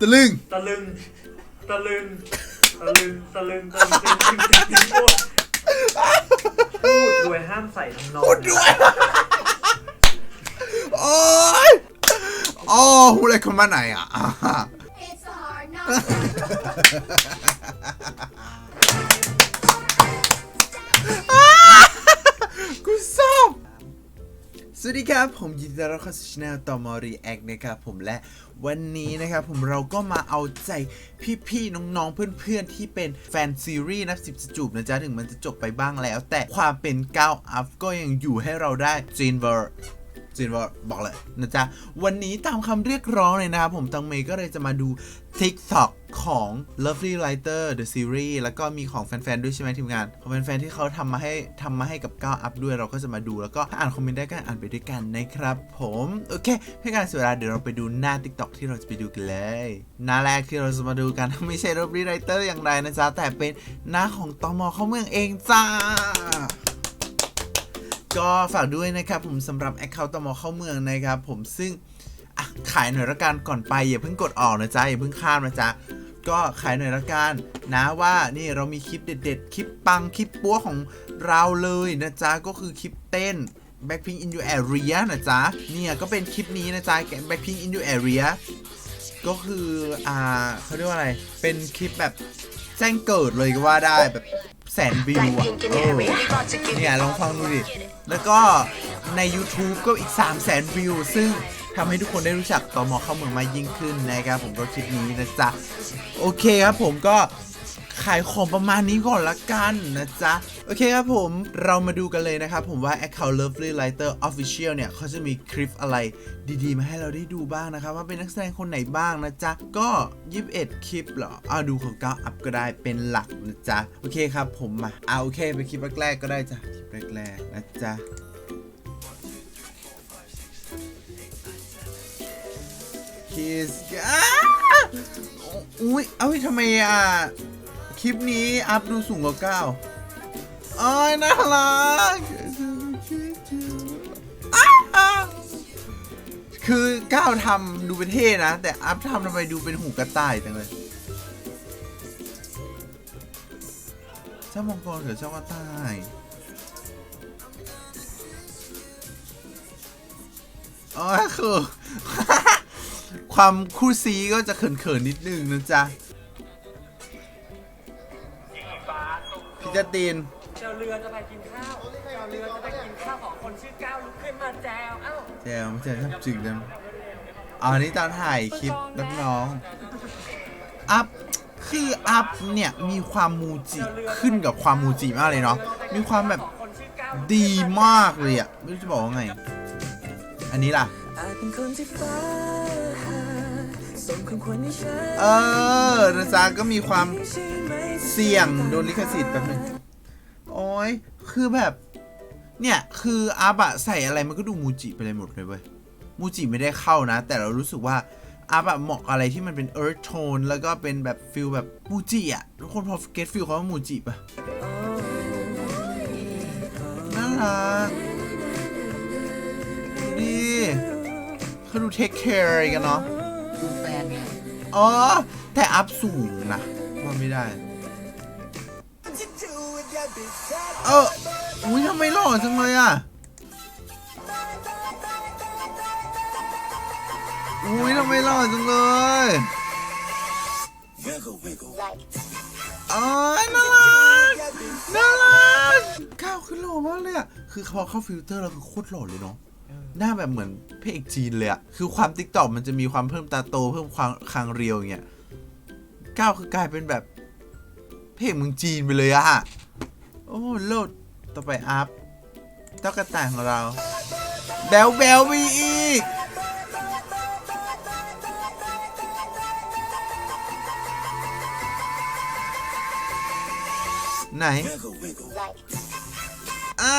ตะลึงตะลึงตะลึงตะลึงตะลึงตะลึงตะลึงตะลึงพูดพูดด้วยห้ามใส่ทำนองพูดด้วยโอ้ยอ๋อพูดอะไรคนมาไหนอะ It's a hard knock. กูชอบ วัสดีครับ ผมยินดีต้อนรับเข้าสู่ช่องต่อมอรีแอคนะครับผมและวันนี้นะครับผมเราก็มาเอาใจพี่ๆน้องๆเพื่อนๆ ที่เป็นแฟนซีรีส์นับสิบจะจูบนะจ๊ะ ถึงมันจะจบไปบ้างแล้ว แต่ความเป็นก้าวอัพก็ยังอยู่ให้เราได้จีนเวอร์ จีนวอร์บอกเลยนะจ๊ะ วันนี้ตามคำเรียกร้องเลยนะครับ ผมตังเมย์ก็เลยจะมาดู TikTok ของ Lovely Writer The Series แล้วก็มีของแฟน ๆ ด้วยใช่ไหมทีมงาน ของแฟน ๆ ที่เขาทำมาให้ทำมาให้กับก้าวอัพด้วยเราก็จะมาดูแล้วก็ถ้าอ่านคอมเมนต์ได้ก็อ่านไปด้วยกันนะครับ ผม โอเคเพื่อการเสียเวลาเดี๋ยวเราไปดูหน้า TikTok ที่เราจะไปดูกันเลย หน้าแรกที่เราจะมาดูกัน ไม่ใช่ Lovely Writer อย่างใดนะจ๊ะแต่เป็นหน้าของตอมอเข้าเมืองเองจ้า ก็ฝากด้วยนะครับผมสำหรับ Account ตมเข้าเมืองนะครับผมซึ่งอะขายหน่อยละกันก่อนไปอย่าเพิ่งกดออกนะจ๊ะอย่าเพิ่งข้ามนะจ๊ะก็ขายหน่อยละกันนะว่านี่เรามีคลิปเด็ด ๆ คลิปปังคลิปปัวของเราเลยนะจ๊ะก็คือคลิปเต้น Blackpink in your area นะจ๊ะเนี่ยก็เป็นคลิปนี้นะจ๊ะ Blackpink in your area ก็คืออ่าเขาเรียกว่าอะไร เป็นคลิปแบบแจ้งเกิดเลยก็ว่าได้แบบแสนวิวอะเออเนี่ยลองฟังดูดิ แล้วก็ใน YouTube ก็อีก 3 0 0แสนวิว ซึ่งทำให้ทุกคนได้รู้จักตอมอเข้าเมืองมากยิ่งขึ้นนะครับผมก็คลิปนี้นะจ๊ะ โอเคครับผมก็ ขายของประมาณนี้ก่อนละกันนะจ๊ะ โอเคครับผมเรามาดูกันเลยนะครับผมว่า Account Lovely Lighter Official เนี่ยเขาจะมีคลิปอะไรดีๆ มาให้เราได้ดูบ้างนะครับ ว่าเป็นนักแสดงคนไหนบ้างนะจ๊ะ ก็ 21 คลิปเหรอเอาดูของเก้าอัพก็ได้เป็นหลักนะจ๊ะ โอเคครับผมมาเอาโอเคไปคลิปแรกๆก็ได้จ้ะคลิปแรกๆนะจ๊ะคิสอุ้ยเอ้ยทำไมอะ คลิปนี้อัพดูสูงกว่าเก้าโอ้ยน่ารักคือก้าวทำดูเป็นเท่นะ แต่อัพทำทำไมดูเป็นหูกระต่ายจังเลยเจ้ามังกรหรือเจ้ากระต่ายอ๋อคือ ความคู่ซีก็จะเขินๆนิดนึงนะจ๊ะ พี่จตินเจ้าเรือจะไปกินข้าวเจ้าเรือจะไปกินข้าวของคนชื่อก้าวลุกขึ้นมาแจวเอ้าแจวไม่ใช่ทับจึกนะอ๋อนี่ตอนถ่ายคลิปนักน้อง อัพ คืออัพเนี่ย มีความมูจิขึ้นกับความมูจิมากเลยเนาะ มีความแบบของคนชื่อก้าวดีมากเลยอะไม่รู้จะบอกว่าไง อันนี้ล่ะอาจเป็นคนที่ฟ้าส่งของขวัญให้ฉันเออนะจ๊ะก็มีความใช่ไหม เสี่ยงโดนลิขสิทธิ์แป๊บนึงโอ้ยคือแบบ เนี่ยคืออาบะใส่อะไรมันก็ดูมูจิไปเลยหมดเลยเว้ยมูจิไม่ได้เข้านะ แต่เรารู้สึกว่าอาบะเหมาะอะไรที่มันเป็นเอิร์ธโทนแล้วก็เป็นแบบฟิลแบบมูจิอะ ทุกคนพอเก็ตฟิลเขาว่ามูจิปะน่ารักดูดิเขาดูเทคแคร์อะไรกันเนาะดูแฟนไงอ๋อ แต่อัพสูงนะว่าไม่ได้ เอออุ้ยทำไมหล่อจังเลยอะอุ้ยทำไมหล่อจังเลยอ๋อน่ารักน่ารักก้าวขึ้นหล่อมากเลยอะคือพอเข้าฟิลเตอร์แล้วคือโคตรหล่อเลยเนาะหน้าแบบเหมือนพระเอกจีนเลยอะคือความติ๊กต็อกมันจะมีความเพิ่มตาโต เพิ่มความคางเรียวอย่างเงี้ยก้าวคือกลายเป็นแบบพระ เอกเมืองจีนไปเลยอะโอ้โลดต่อไปอัพเจ้ากระต่ายของเรา แบลแบลมีอีก ไหนอ้า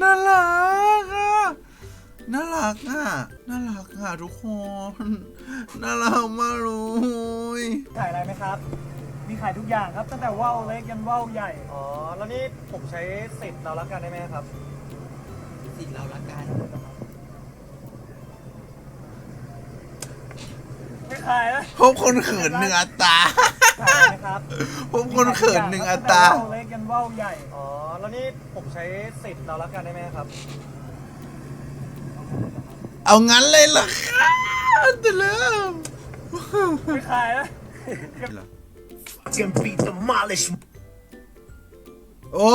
น่ารักอะน่ารักอะ น่ารักอะทุกคน น่ารักมากเลยขายอะไรไหมครับ มีขายทุกอย่างครับ ตั้งแต่ว่าวเล็กยันว่าวใหญ่ อ๋อ แล้วนี่ผมใช้สิทธิ์เรารักกันได้ไหมครับ สิเราละกัน ไม่ขขายนะพบคนเขินหนึ่งอัตราขายไหมครับพบคนเขินหนึ่งอัตรา ตั้งแต่ว่าวเล็กยันว่าวใหญ่ อ๋อ แล้วนี่ผมใช้สิทธิ์เราแล้วกันได้ไหมครับ เอางั้นเลยเหรอครับแต่เริ่มไม่ขายนะ Can be demolished โอ้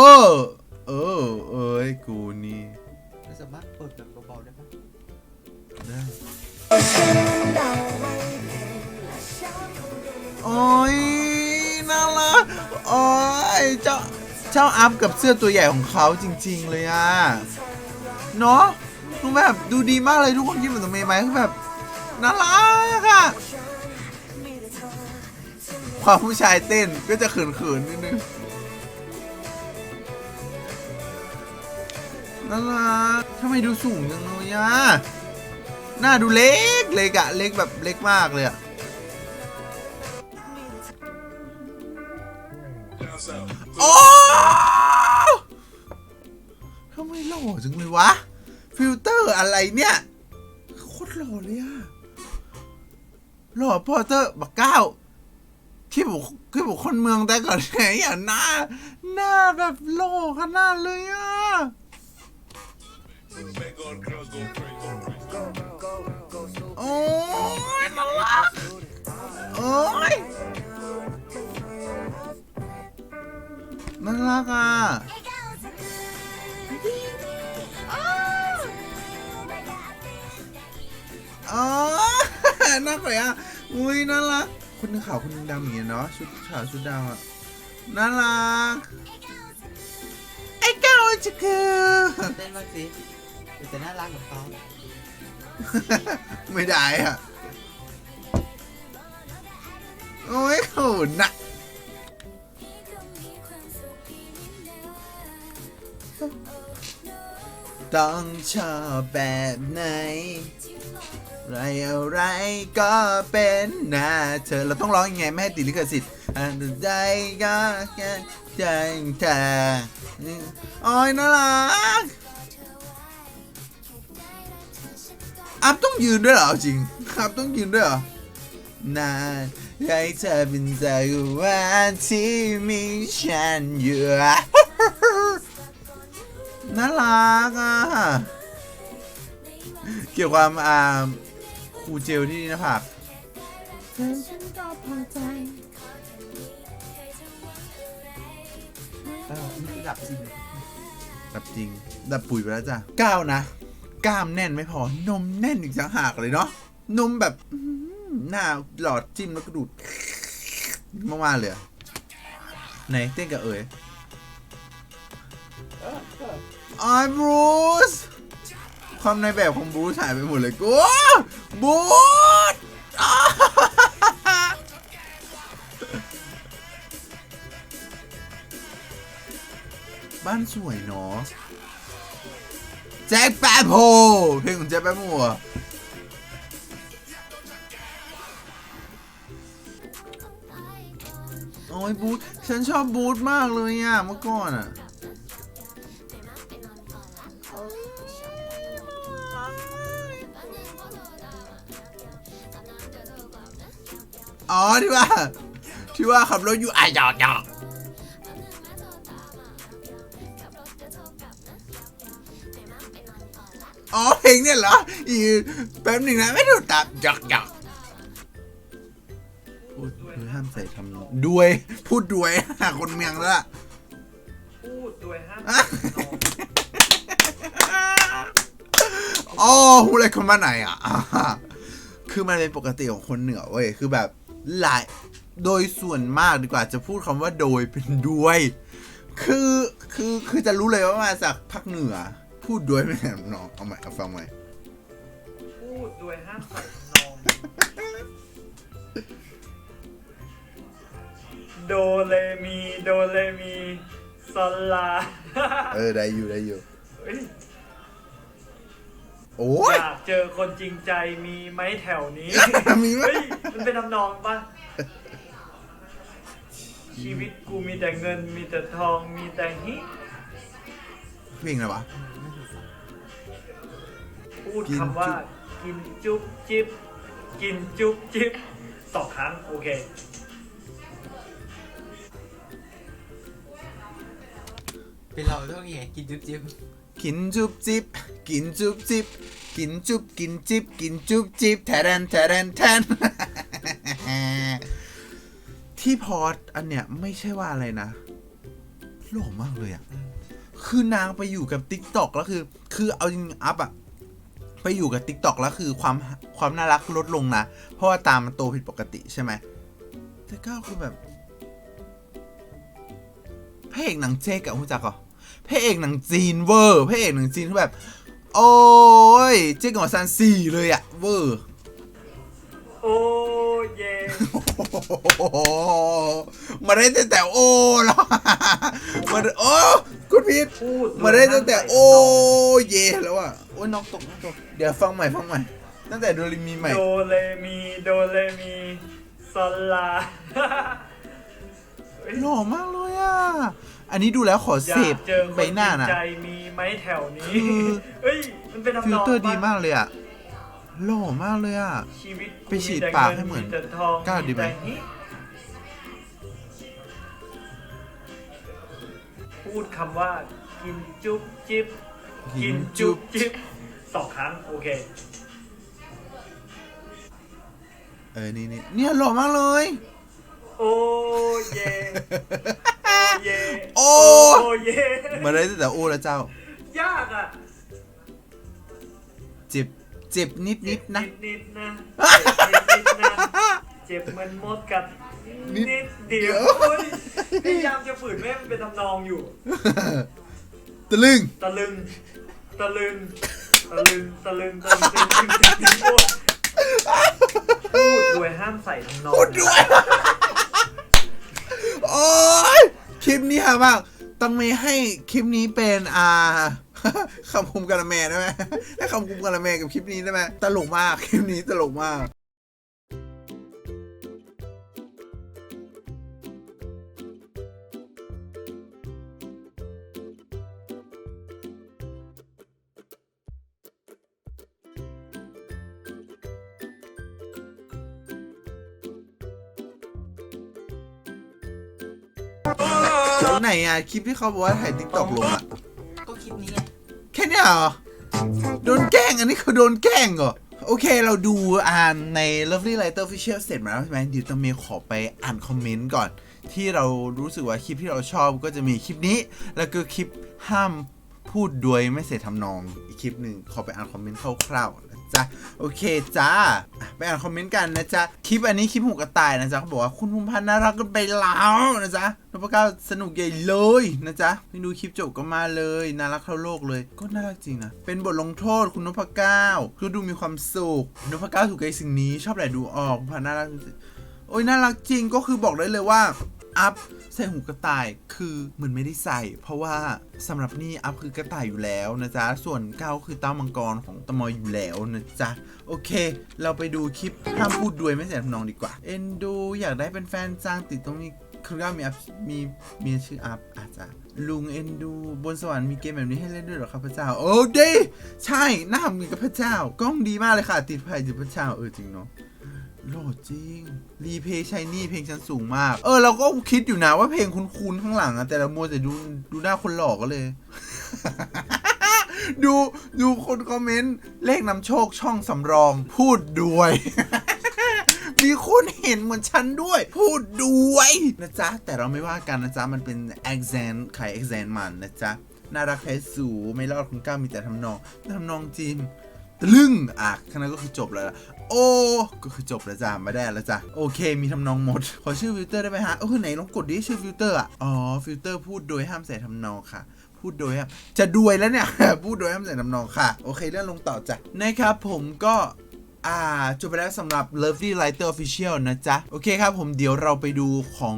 เออเอ้ยกูนี่เราสามารถเปิดแบบเบาๆได้ไหมได้โอ้ยน่ารักโอ้ยเจ้าเจ้าอัพกับเสื้อตัวใหญ่ของเขาจริง ๆ เลยอะ เนาะดูแบบดูดีมากเลยทุกคนคิดเหมือนตัวเมย์ไหมคือแบบน่ารักอะ ความผู้ชายเต้นก็จะเขินๆนิดนึงน่ารักทำไมดูสูงจังเลยอะหน้าดูเล็กเล็กอะเล็กแบบเล็กมากเลยอะโอ้ทำไมหล่อจังเลยวะ ฟิลเตอร์อะไรเนี่ยโคตรหล่อเลยอะหล่อพอเตอร์บักเก้า ที่บุกที่บุกคนเมืองแต่ก่อนไหนอะหน้า หน้าแบบหล่อขนาดเลยอะ โอ้ยน่ารักโอ้ยน่ารักอะอ๋อน่าสวยอะอุ้ยน่ารัก คนหนึงขาวคนหนึงดำอย่างเงี้ยเนาะชุดขาวชุดดำอะน่ารักไอ้เก้าจะคือ เต้นบ้างสิเดี๋ยวจะน่ารักเหมือนเขาไม่ได้อะโอ้ยโหนะต้องชอบแบบไหน ไรอะไรก็เป็นหน้าเธอเราต้องร้องยังไงไม่ให้ติดลิขสิทธิ์อันใดก็แค่ใจเธอโอ้ยน่ารักอัพต้องยืนด้วยเหรอจริงอัพต้องยืนด้วยเหรอนานให้เธอเป็นจักรวาลที่มีฉันอยู่น่ารักอะเกี่ยวกับความอ่า ครูเจลที่หน้าผากเออนี่ดับจริงดับจริง ดับปุ๋ยไปแล้วจ้ะก้าวนะ กล้ามแน่นไม่พอนมแน่นอีกต่างหากเลยเนาะนมแบบอื้อหือหน้าหลอดจิ้มแล้วก็ดูดมากๆเลยอะไหนเต้นกับเอ๋ยไอ้บรูซ ความในแบบของบรูซหายไปหมดเลยกูบรูซอ้าบ้านสวยเนาะแจ็คแปโฮเพลงของแจ็คแป๊บโฮอะโอ้ยบูธฉันชอบบูธมากเลยอะเมื่อก่อนอะ อ๋อที่ว่า ที่ว่าขับรถอยู่อะหยอกหยอกอ๋อเพลงเนี่ยเหรออีแป๊บหนึ่งนะไม่ถูกตับหยอกหยอกพูดห้ามใส่ทำด้วย พูดด้วยหาคนเมียงแล้วล่ะพูดด้วยห้ามอ๋อพูดอะไรคนมาไหนอะ คือมันเป็นปกติของคนเหนือเว้ย คือแบบ หลายโดยส่วนมากดีกว่าจะพูดคำว่าโดยเป็นด้วย คือคือคือจะรู้เลยว่ามาจากภาคเหนือ พูดด้วยไม่แหมน้องเอาใหม่เอาฟังใหม่พูดด้วยห้ามใส่นมโดเลมีโดเลมีซอลลา เออได้อยู่ได้อยู่เฮ้ย โอ้ย อยากเจอคนจริงใจมีไหมแถวนี้ มีไหม เฮ้ยมันเป็นทำนองปะชีวิตกูมีแต่เงิน มีแต่ทองมีแต่ฮิเพลงอะไรวะ พูดกินคำว่า กินจุ๊บจิ๊บกินจุ๊บจิ๊บสองครั้งโอเค เป็นเราต้องไงกินจุ๊บจิ๊บกินจุบจิบ กินจุบจิบกินจุบกินจิบกินจุบจิบแทนแทนแทนที่พอดอันเนี้ยไม่ใช่ว่าอะไรนะหล่อมากเลยอะคือนางไปอยู่กับ t ิ k t o k แล้วคือ คือเอาจริงอัพอะไปอยู่กับ t ิ k t o k แล้วคือความความน่ารักลดลงนะ เพราะว่าตามมันโตผิดปกติใช่ไหมแต่ก้าวคือแบบพระเอกหนังเจ๊กับคุณจักเหรอพระเอกหนังจีนเวอร์พระเอกหนังจีนคือแบบ โอ้ยเจ๊กอซันสี่เลยอะเวอร์โอ้เย่โอ้โหมาได้ตั้งแต่โอ้แล้วมาได้โอ้คุณพีทพูดมาได้ตั้งแต่โอ้เย่แล้วอะโอ้ยน้องตกน้องตกเดี๋ยวฟังใหม่ฟังใหม่ ตั้งแต่โดเรมีใหม่ โดเลมีโดเลมีซอลลาหล่อมากเลยอะ อันนี้ดูแล้วขออเสยาพกเจอคใบหน้านะ ใจมีไหมแถวนี้ คือ เฮ้ย มันเป็นทำฟินลองเตอร์ดีปะมากเลยอะหล่อมากเลยอะ ชีวิตไปฉีดปากให้เหมือนแต่ทองก้าวดีไหม แต่นี้พูดคำว่า กินจุ๊บจิ๊บ กินจุ๊บจิ๊บสองครั้ง โอเค เออนี่นี่เนี่ยหล่อมากเลย โอ้เย่ โอ้เย่โอ้เย่มาได้ตั้งแต่โอ้แล้วเจ้า ยากอะเจ็บเจ็บนิดนิดๆนะ นิดๆนะเจ็บนิดๆนะเจ็บเหมันมดกัดนิดนิดเดียวเดี๋ยวโอ้ยพยายามจะฝืนแม่ให้มันเป็นทำนองอยู่ ตะลึง ตะลึง ตะลึง ตะลึง ตะลึง ตะลึงตะลึงตะลึงพูดพูดโดยห้ามใส่ทำนองพูดด้วยโอ้ย คลิปนี้ฮะมากต้องมีให้คลิปนี้เป็นอ่าคำคุมกะละแมได้ไหมให้คำคุมกะละแมกับคลิปนี้ได้ไหมตลกมากคลิปนี้ตลกมาก ไหนอะคลิปที่เขาบอกว่าถ่ายติ๊กต็อกลงอะก็คลิปนี้ไงแค่เนี้ยเหรอโดนแกล้งอันนี้คือโดนแกล้งเหรอโอเคเราดูอ่านใน Lovely Lighter Official เสร็จมาแล้วใช่ไหมเดี๋ยวจะมีขอไปอ่านคอมเมนต์ก่อน ที่เรารู้สึกว่าคลิปที่เราชอบก็จะมีคลิปนี้ แล้วก็คลิปห้ามพูดด้วยไม่เสียทำนองอีกคลิปหนึ่งขอไปอ่านคอมเมนต์คร่าวๆนะ จ๊ะ โอเคจ้า ไปอ่านคอมเมนต์กันนะจ๊ะ คลิปอันนี้คลิปหูกระต่ายนะจ๊ะเขาบอกว่าคุณภูมิพันธ์น่ารักกันไปแล้วนะจ๊ะนพเก้าสนุกใหญ่เลยนะจ๊ะไปดูคลิปจบก็มาเลยน่ารักเท่าโลกเลย ก็น่ารักจริงนะ เป็นบทลงโทษคุณนพเก้าคือดูมีความสุขนพเก้าถูกใจสิ่งนี้ชอบแหละดูออกภูมิพันธ์น่ารักโอ้ยน่ารักจริงก็คือบอกได้เลยว่า อัพใส่หูกระต่ายคือเหมือนไม่ได้ใส่ เพราะว่าสำหรับนี่อัพคือกระต่ายอยู่แล้วนะจ๊ะ ส่วนเก้าคือเต้ามังกรของตมอยอยู่แล้วนะจ๊ะ โอเค เราไปดูคลิปห้ามพูดด้วยไม่เสียทำนองดีกว่า เอ็นดูอยากได้เป็นแฟนจ้างติดตรงนี้คุณก้าวมีอัพมีมีชื่ออัพอาจจะลุงเอ็นดูบนสวรรค์มีเกมแบบนี้ให้เล่นด้วยเหรอครับพระเจ้า โอ้ดีใช่หน้ามีกับพระเจ้า กล้องดีมากเลยค่ะ ติดภัยติดพระเจ้าเออจริงเนาะ โหลดจริง รีเพย์ชายนี่เพลงชั้นสูงมาก เออ เราก็คิดอยู่นะว่าเพลงคุ้นๆข้างหลังอะแต่เราโมัวแต่ดูดูหน้าคนหลอกก็เลย ดูดูคนคอมเมนต์ เลขนำโชคช่องสำรอง พูดด้วยมีคนเห็นเหมือนฉันด้วย พูดด้วยนะจ๊ะ แต่เราไม่ว่ากันนะจ๊ะ มันเป็น e x a m ขาย e x a m มันนะจ๊ะ น่ารักแท้สูไม่รอดคุณก้ามีแต่ทำนองทำนองจีน ตะลึงอะแค่นั้นก็คือจบแล้วล่ะโอ้ก็คือจบแล้วจ้ะไม่ได้แล้วจ้ะโอเค มีทำนองหมด ขอชื่อฟิลเตอร์ได้ไหมฮะเออไหนลองกดดิชื่อฟิลเตอร์อะอ๋อฟิลเตอร์พูดโดยห้ามใส่ทำนองค่ะพูดโดยจะด้วยแล้วเนี่ย พูดโดยห้ามใส่ทำนองค่ะ โอเคเรื่องลงต่อจ้ะนะครับผมก็อ่าจบไปแล้วสำหรับ Lovely Lighter Official นะจ๊ะ โอเคครับผมเดี๋ยวเราไปดูของ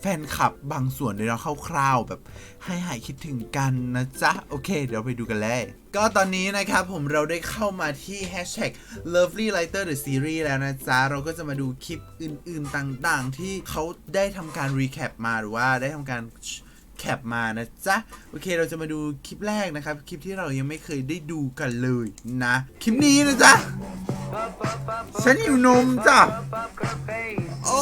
แฟนคลับบางส่วนในเราคร่าวๆแบบให้หายคิดถึงกันนะจ๊ะ โอเค เดี๋ยวไปดูกันเลย ก็ตอนนี้นะครับผมเราได้เข้ามาที่ Hashtag Lovely Lighter the Series แล้วนะจ๊ะ เราก็จะมาดูคลิปอื่นๆต่างๆ ที่เขาได้ทำการ recap มาหรือว่าได้ทำการแคปมานะจ๊ะ โอเคเราจะมาดูคลิปแรกนะครับ คลิปที่เรายังไม่เคยได้ดูกันเลยนะ คลิปนี้นะจ๊ะ ฉันอยู่นมจ้ะ โอ้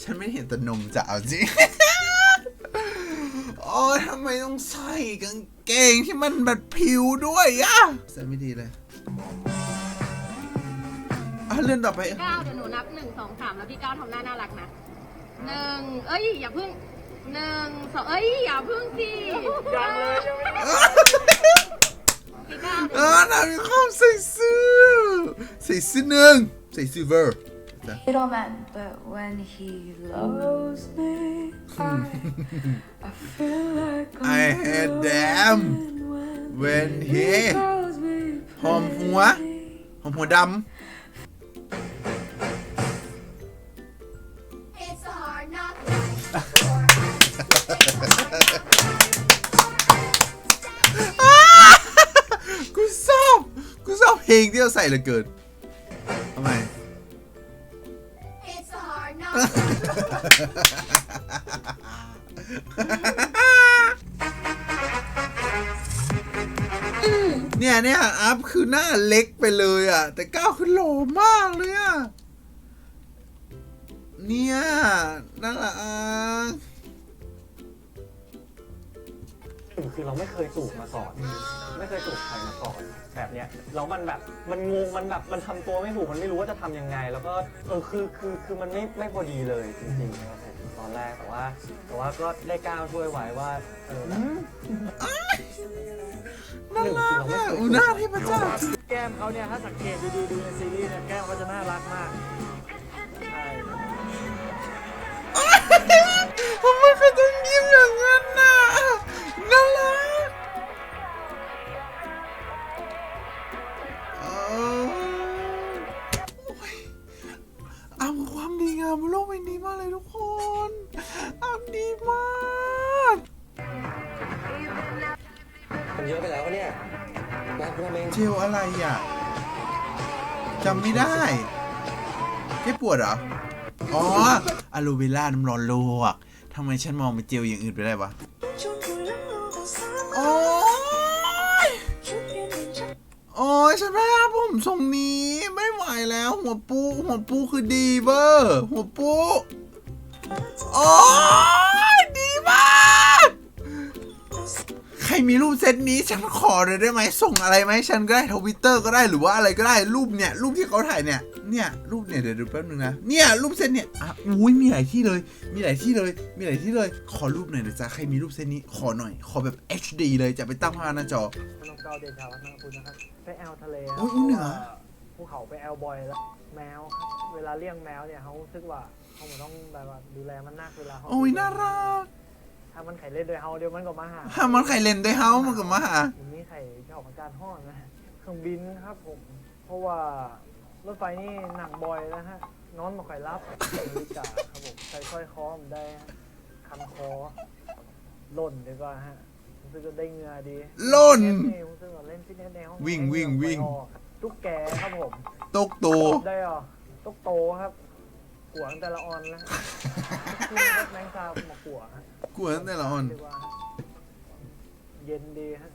ฉันไม่เห็นแต่นมจะเอาจริง โอ้ยทำไมต้องใส่กางเกงที่มันแบบผิวด้วยอะใส่ไม่ดีเลยอะเลื่อนต่อไป ก้าวเดี๋ยวหนูนับหนึ่งสองสามแล้วพี่ก้าวทำหน้าน่ารักนะหนึ่งเอ้ยอย่าพึ่งหนึ่งสองเอ้ยอย่าพึ่งสิยังเลยยังไม่พี่ก้าวเออนามีความใส่ซื่อใส่ซื่อหนึ่ง ใส่ซื่อเวอร์ little man, but when he loves me, I, I feel like I'm I had them when, when he calls me หอมหัว หอมหัวด It's a hard knock life. ำกูชอบกูชอบเพลงที่เราใส่เหลือเกิน เนี่ยเนี่ยอัพคือหน้าเล็กไปเลยอะ แต่ก้าวคือหล่อมากเลยอะ เนี่ยน่ารักคือเราไม่เคยจูบมาก่อน ไม่เคยจูบใครมาก่อนแบบเนี้ยแล้วมันแบบมันงงมันแบบมันทำตัวไม่ถูกมันไม่รู้ว่าจะทำยังไง แล้วก็เออคือคือคือมันไม่ไม่พอดีเลยจริงๆนะครับผมตอนแรกแต่ว่า แต่ว่าก็ได้ก้าวช่วยไว้ว่าเออแบบ น่ารักอะอูหน้าที่พระเจ้าแก้มเขาเนี่ยถ้าสังเกตดูดูดูในซีรีส์เนี่ยแก้มเขาจะน่ารักมากใช่ทำไมเขาต้องยิ้มอย่างนั้นน่ะน่ารักเอ้ยเอาความดีงามบนโลกใบนี้มากเลยทุกคน เยอะไปแล้ววะเนี่ยนะคุณเองเจลอะไรอะจำไม่ได้แค่ปวดเหรอ อ๋ออะโลเวล่าน้ำร้อนลวกทำไมฉันมองเป็นเจลอย่างอื่นไปได้วะโอ้ยโอ้ยฉันไม่เอาผมทรงนี้ไม่ไหวแล้ว หัวปู หัวปูคือดีเบอร์ หัวปู โอ้ มีรูปเซตนี้ฉันขอเลยได้ไหมส่งอะไรไหมาให้ฉันก็ได้ทวิตเตอร์ก็ได้หรือว่าอะไรก็ได้รูปเนี่ยรูปที่เขาถ่ายเนี่ยเนี่ยรูปเนี่ยเดี๋ยวดูแป๊บนึงนะเนี่ยรูปเซตเนี่ยอะอุ้ยมีหลายที่เลย มีหลายที่เลย มีหลายที่เลย ขอรูปหน่อยนะจ๊ะใครมีรูปเซตนี้ขอหน่อย ขอแบบ HD เลยจะไปตั้งภาพหน้าจอน้องเก้าเดชาวัฒนคุณนะครับไปแอลทะเลอุ๊ยอุ๊ยเหนือภูเขาไปแอลบอยแล้วแมวครับเวลาเลี้ยงแมวเนี่ยเขารู้สึกว่าเขาเหมือนต้องแบบว่าดูแลมันนักเวลาเขาโอ้ยน่ารัก ถ้ามันไข่เล่นโดวยเฮาเดี๋ยวมันก็มาหาถ้ามันไข่เล่นด้วยเฮามันก็มาหาวันนี้ไข่จะออกอาการห้อนนะเครื่องบินครับผม เพราะว่ารถไฟนี่หนักบ่อยแล้วฮะ นอนมาค่อยรับนาฬิกาครับผมใส่สร้อยคอผมได้ฮะคันคอหล่นดีกว่าฮะรู้สึกว่าได้เหงื่อดีหล่นฟิตเสนี่รู้สึกว่าเล่นฟิตเนสในห้องวิ่งวิ่งวิ่งตุ๊กแกครับผม ตกโต ได้เหรอตุ๊กโตครับ กัวตั้งแต่ละออนแล้วคือแมงสาบมากัวฮะกลัวตั้งแต่ละอ่อนเรียกว่าเย็นดีฮะ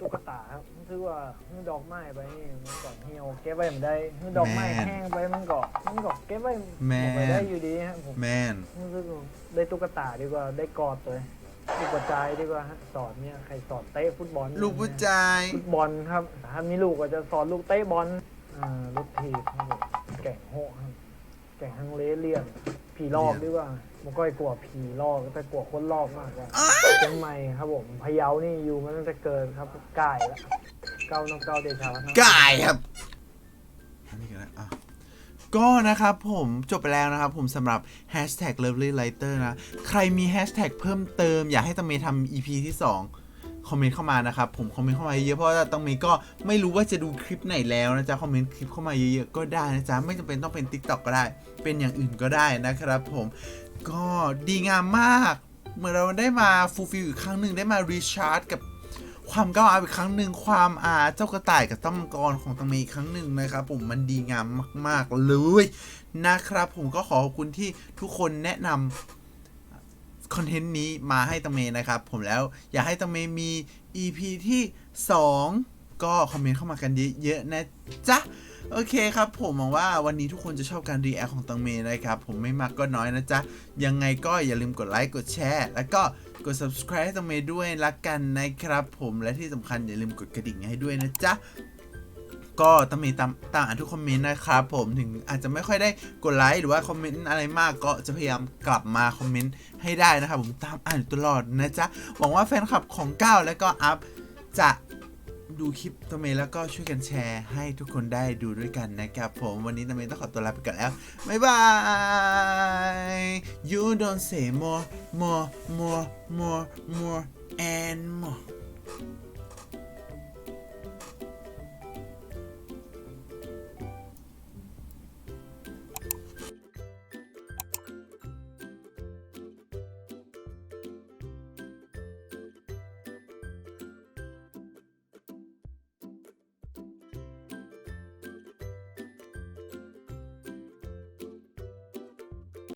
ตุ๊กตาครับรู้สึกว่าหื้อดอกไม้ไปนี่มันก่อนเหี่ยวเก็บไว้ไม่ได้หื้อดอกไม้แม่นแห้งไปมันก็มันก็เก็บไว้แม่นไม่ได้อยู่ดีฮะผมแมนรู้สึกว่าได้ตุ๊กตาดีกว่าได้กอดเลยลูกกระจายดีกว่าฮะสอนเนี่ยใครสอนเตะฟุตบอล ลูกผู้ชายฟุตบอลครับถ้ามีลูกก็จะสอนลูกเตะบอลอ่าลูกทีบครับผมแก่งโหะครับ แก่งฮังเลเลียนผีลอกดีกว่ามันก็ไอ้กลัวผีลอกแต่กลัวคนลอกมากกว่าเชียงใหม่ครับผมพะเยานี่อยู่มาตั้งแต่เกิดครับกายแล้วเก้านกเก้าเดชาวัฒนะกายครับอันนี้กันนะอะก็นะครับผมจบไปแล้วนะครับผมสำหรับ hashtag lovely lighter นะ ใครมี hashtag เพิ่มเติม อยากให้ตังเมย์ทำ EP ที่ 2 คอมเมนต์เข้ามานะครับ ผมคอมเมนต์เข้ามาเยอะเพราะว่าตังเมย์ก็ไม่รู้ว่าจะดูคลิปไหนแล้วนะจ๊ะคอมเมนต์คลิปเข้ามาเยอะๆก็ได้นะจ๊ะไม่จำเป็นต้องเป็น TikTok ก็ได้ เป็นอย่างอื่นก็ได้นะครับ ผมก็ดีงามมากเมื่อเราได้มาฟูลฟิลอีกครั้งหนึ่งได้มารีชาร์จกับความก้าวอาอีกครั้งหนึ่งความอาเจ้ากระต่ายกับต้อมมังกรของตังเมอีกครั้งหนึ่งนะครับ ผมมันดีงามมาก ๆเลยนะครับ ผมก็ขอขอบคุณที่ทุกคนแนะนำ คอนเทนต์นี้มาให้ตังเมนะครับ ผมแล้วอยากให้ตังเมมี EP ที่ 2 ก็คอมเมนต์เข้ามากันเยอะๆนะจ๊ะ โอเคครับผมหวังว่าวันนี้ทุกคนจะชอบการรีแอคของตังเมนะครับ ผมไม่มากก็น้อยนะจ๊ะ ยังไงก็อย่าลืมกดไลค์กดแชร์ แล้วก็กด subscribe ให้ตังเมด้วยละกันนะครับ ผมและที่สำคัญอย่าลืมกดกระดิ่งให้ด้วยนะจ๊ะ ก็ตังเมตามตามอ่านทุกคอมเมนต์นะครับผมถึงอาจจะไม่ค่อยได้กดไลค์หรือว่าคอมเมนต์อะไรมากก็จะพยายามกลับมาคอมเมนต์ให้ได้นะครับผมตามอ่านตลอดนะจ๊ะหวังว่าแฟนคลับของก้าวและก็อัพจะดูคลิปตวเมย์แล้วก็ช่วยกันแชร์ให้ทุกคนได้ดูด้วยกันนะครับผมวันนี้ตวเมย์ต้องขอตัวลาไปก่อนแล้ว บ๊ายบาย you don't say more more more more more and more